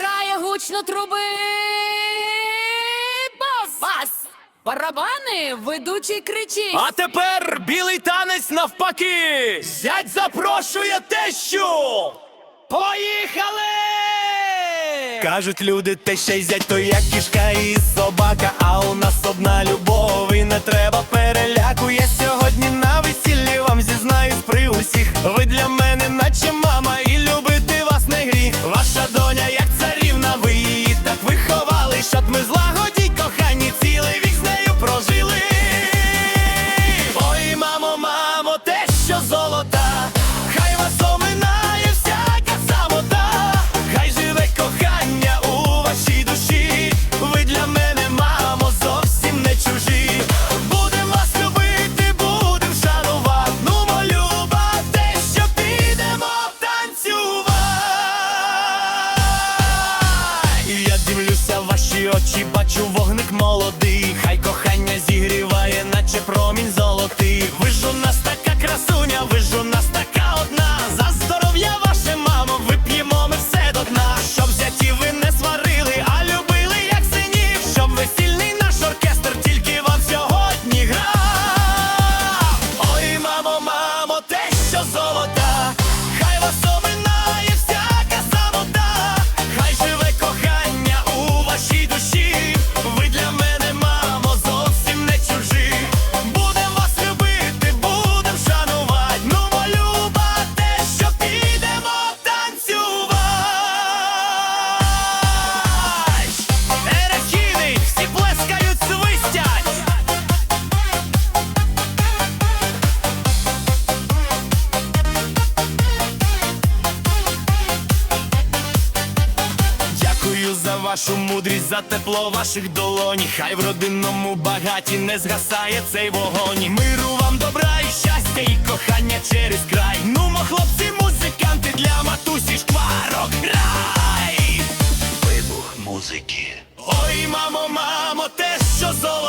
грає гучно труби. Бас! Бас! Барабани ведучий кричить. А тепер білий танець навпаки. Зять запрошує тещу. Поїхали! Кажуть люди, теща й зять, то як кішка і собака, а у нас одна любов і не треба переляти. Czy pro дякую за вашу мудрість, за тепло ваших долоні Хай в родинному багаті не згасає цей вогонь. Миру вам добра і щастя, і кохання через край. Нумо, хлопці, музиканти для матусі шкварок рай. Вибух музики. Ой, мамо, мамо, те, що зо.